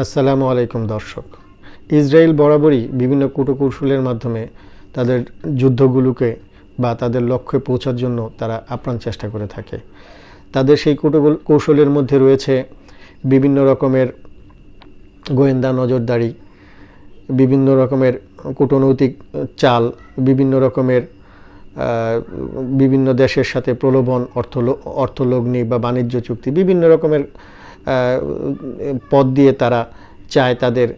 আসসালামু আলাইকুম, দর্শক। ইসরায়েল বরাবরই বিভিন্ন কূটকৌশলের মাধ্যমে তাদের যুদ্ধগুলোকে বা তাদের লক্ষ্যে পৌঁছার জন্য তারা আপ্রাণ চেষ্টা করে থাকে। তাদের সেই কৌশলের মধ্যে রয়েছে বিভিন্ন রকমের গোয়েন্দা নজরদারি, বিভিন্ন রকমের কূটনৈতিক চাল, বিভিন্ন রকমের বিভিন্ন দেশের সাথে প্রলোভন অর্থ অর্থলগ্নি বা বাণিজ্য চুক্তি, বিভিন্ন রকমের পথ দিয়ে তারা চায় তাদের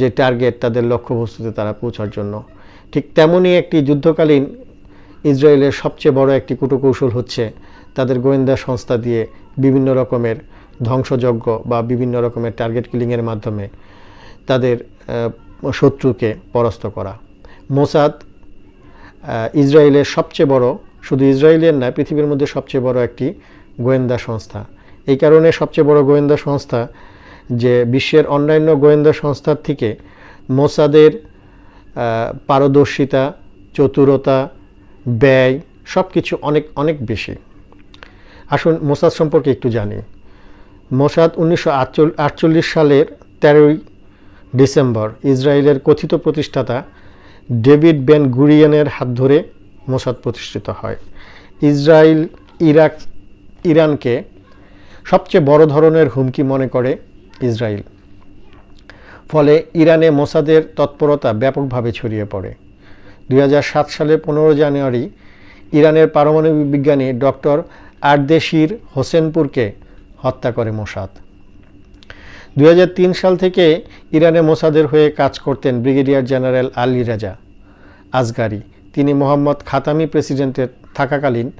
যে টার্গেট তাদের লক্ষ্যবস্তুতে তারা পৌঁছার জন্য। ঠিক তেমনই একটি যুদ্ধকালীন ইসরায়েলের সবচেয়ে বড় একটি কূটকৌশল হচ্ছে তাদের গোয়েন্দা সংস্থা দিয়ে বিভিন্ন রকমের ধ্বংসযজ্ঞ বা বিভিন্ন রকমের টার্গেট কিলিংয়ের মাধ্যমে তাদের শত্রুকে পরাস্ত করা। মোসাদ ইসরায়েলের সবচেয়ে বড়, শুধু ইসরায়েলের না পৃথিবীর মধ্যে সবচেয়ে বড় একটি গোয়েন্দা সংস্থা। এই কারণে সবচেয়ে বড় গোয়েন্দা সংস্থা যে বিশ্বের অন্যান্য গোয়েন্দা সংস্থার থেকে মোসাদের পারদর্শিতা, চতুরতা, ব্যয় সব কিছু অনেক অনেক বেশি। আসুন মোসাদ সম্পর্কে একটু জানি। মোসাদ উনিশশো আটচল্লিশ সালের তেরোই ডিসেম্বর ইসরায়েলের কথিত প্রতিষ্ঠাতা ডেভিড বেন গুরিয়ানের হাত ধরে মোসাদ প্রতিষ্ঠিত হয়। ইসরায়েল, ইরাক, ইরানকে সবচেয়ে বড় ধরনের হুমকি মনে করে ইসরায়েল। ফলে ইরানে মোসাদের তৎপরতা ব্যাপকভাবে ছড়িয়ে পড়ে। দুই হাজার সাত সালে পনেরো জানুয়ারি ইরানের পারমাণবিক বিজ্ঞানী ডক্টর আরদেশির হোসেনপুরকে হত্যা করে মোসাদ। দুই হাজার তিন সাল থেকে ইরানে মোসাদের হয়ে কাজ করতেন ব্রিগেডিয়ার জেনারেল আলী রাজা। আজগারি, তিনি মোহাম্মদ খাতামি প্রেসিডেন্টের থাকাকালীন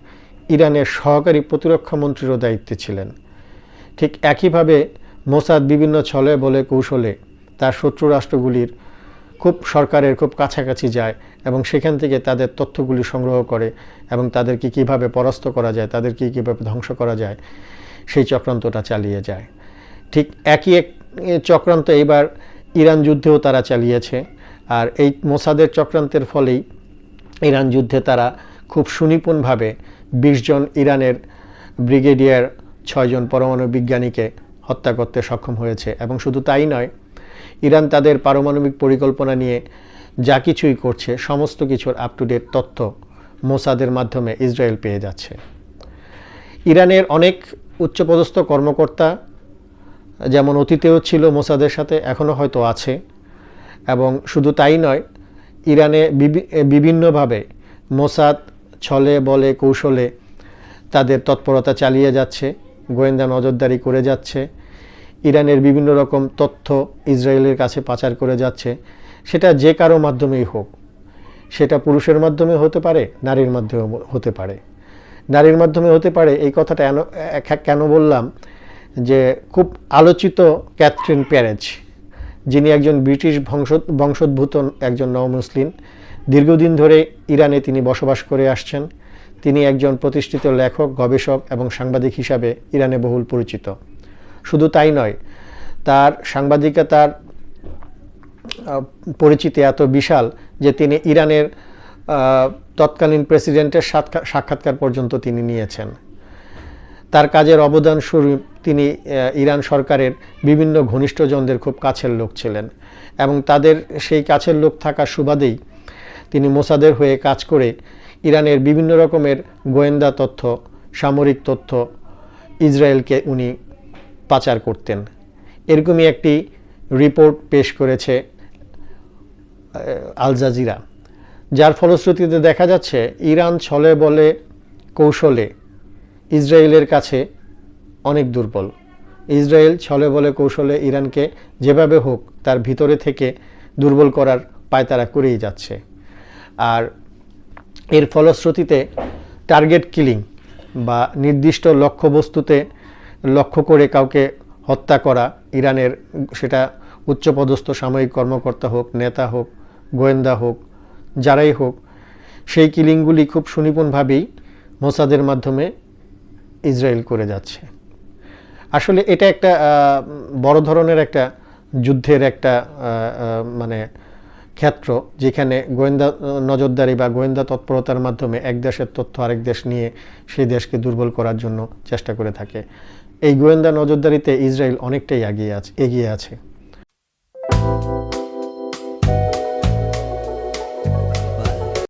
ইরানের সহকারী প্রতিরক্ষা মন্ত্রীরও দায়িত্বে ছিলেন। ঠিক একইভাবে মোসাদ বিভিন্ন ছলে বলে কৌশলে তার শত্রু রাষ্ট্রগুলির খুব সরকারের খুব কাছাকাছি যায় এবং সেখান থেকে তাদের তথ্যগুলি সংগ্রহ করে এবং তাদেরকে কীভাবে পরাস্ত করা যায়, তাদেরকে কীভাবে ধ্বংস করা যায়, সেই চক্রান্তটা চালিয়ে যায়। ঠিক একই এক চক্রান্ত এইবার ইরান যুদ্ধেও তারা চালিয়েছে আর এই মোসাদের চক্রান্তের ফলেই ইরান যুদ্ধে তারা খুব সুনিপুণভাবে বিশজন ইরানের ব্রিগেডিয়ার ছয়জন পরমাণু বিজ্ঞানীকে হত্যা করতে সক্ষম হয়েছে, এবং শুধু তাই নয়, ইরান তাদের পারমাণবিক পরিকল্পনা নিয়ে যা কিছুই করছে, সমস্ত কিছুর আপ টু ডেট তথ্য মোসাদের মাধ্যমে ইসরায়েল পেয়ে যাচ্ছে। ইরানের অনেক উচ্চপদস্থ কর্মকর্তা যেমন অতীতেও ছিল মোসাদের সাথে এখনও হয়তো আছে, এবং শুধু তাই নয়, ইরানে বিভি- বিভিন্নভাবে মোসাদ ছলে বলে কৌশলে তাদের তৎপরতা চালিয়ে যাচ্ছে। গোয়েন্দা নজরদারি করে যাচ্ছে। ইরানের বিভিন্ন রকম তথ্য ইসরায়েলের কাছে পাচার করে যাচ্ছে। সেটা যে কারও মাধ্যমেই হোক, সেটা পুরুষের মাধ্যমে হতে পারে, নারীর মাধ্যমে হতে পারে। নারীর মাধ্যমে হতে পারে, এই কথাটা কেন বললাম? যে খুব আলোচিত ক্যাথরিন প্যারেজ, যিনি একজন ব্রিটিশ বংশ, বংশোদ্ভূত একজন নবমুসলিম দীর্ঘদিন ধরে ইরানে তিনি বসবাস করে আসছেন। তিনি একজন প্রতিষ্ঠিত লেখক, গবেষক এবং সাংবাদিক হিসাবে ইরানে বহুল পরিচিত। শুধু তাই নয়, তার সাংবাদিকতার পরিচিতি এত বিশাল যে তিনি ইরানের তৎকালীন প্রেসিডেন্টের সাক্ষা- সাক্ষাৎকার পর্যন্ত তিনি নিয়েছেন। তার কাজের অবদান স্বরূপ তিনি ইরান সরকারের বিভিন্ন ঘনিষ্ঠজনদের খুব কাছের লোক ছিলেন এবং তাদের সেই কাছের লোক থাকার সুবাদেই তিনি মোসাদের হয়ে কাজ করে ইরানের বিভিন্ন রকমের গোয়েন্দা তথ্য, সামরিক তথ্য ইসরায়েলকে উনি পাচার করতেন। এরকমই একটি রিপোর্ট পেশ করেছে আল জাজিরা। যার ফলশ্রুতিতে দেখা যাচ্ছে, ইরান ছলে বলে কৌশলে ইসরায়েলের কাছে অনেক দুর্বল। ইসরায়েল ছলে বলে কৌশলে ইরানকে যেভাবে হোক তার ভিতরে থেকে দুর্বল করার পায়তারা করেই যাচ্ছে। আর এর ফলশ্রুতিতে টার্গেট কিলিং বা নির্দিষ্ট লক্ষ্যবস্তুতে লক্ষ্য করে কাউকে হত্যা করা, ইরানের সেটা উচ্চপদস্থ সামরিক কর্মকর্তা হোক, নেতা হোক, গোয়েন্দা হোক, যারাই হোক, সেই কিলিংগুলি খুব সুনিপুণভাবেই মোসাদের মাধ্যমে ইসরায়েল করে যাচ্ছে। আসলে এটা একটা বড় ধরনের একটা যুদ্ধের একটা মানে ক্ষেত্র যেখানে গোয়েন্দা, নজরদারি বা গোয়েন্দা তৎপরতার মাধ্যমে এক দেশের তথ্য আরেক দেশ নিয়ে সেই দেশকে দুর্বল করার জন্য চেষ্টা করে থাকে। এই গোয়েন্দা নজরদারিতে ইসরায়েল অনেকটাই এগিয়ে আছে এগিয়ে আছে।